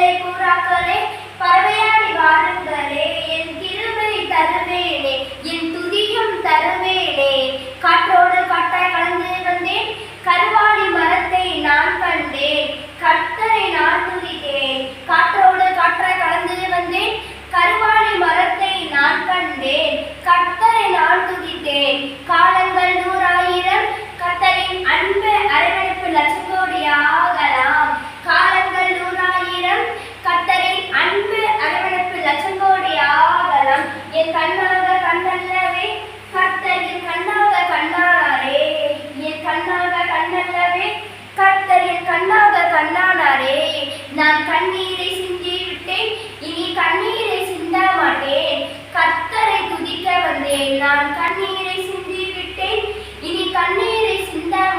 குருவிகளே புறாக்களே பறவையாடி வாருங்களே என் கிருபை தருவேனே என் துதியும் தருவேனே. காற்றோடு கட்டாய் கலந்து வந்தேன் கருவாளி மரத்தை நான் கண்டேன் கட்டரை நான் துதித்தேன். காற்றோடு காற்றாய் கலந்து வந்தேன் கருவாளி மரத்தை நான் கண்டேன் கர்த்தரை நான் துதித்தேன். காலங்கள் நூறாயிரம் கர்த்தரின் அன்பு அரவணைப்பு லட்சம்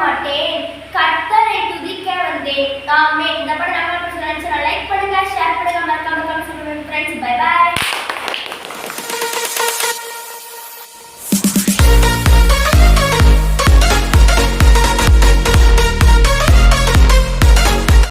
માટે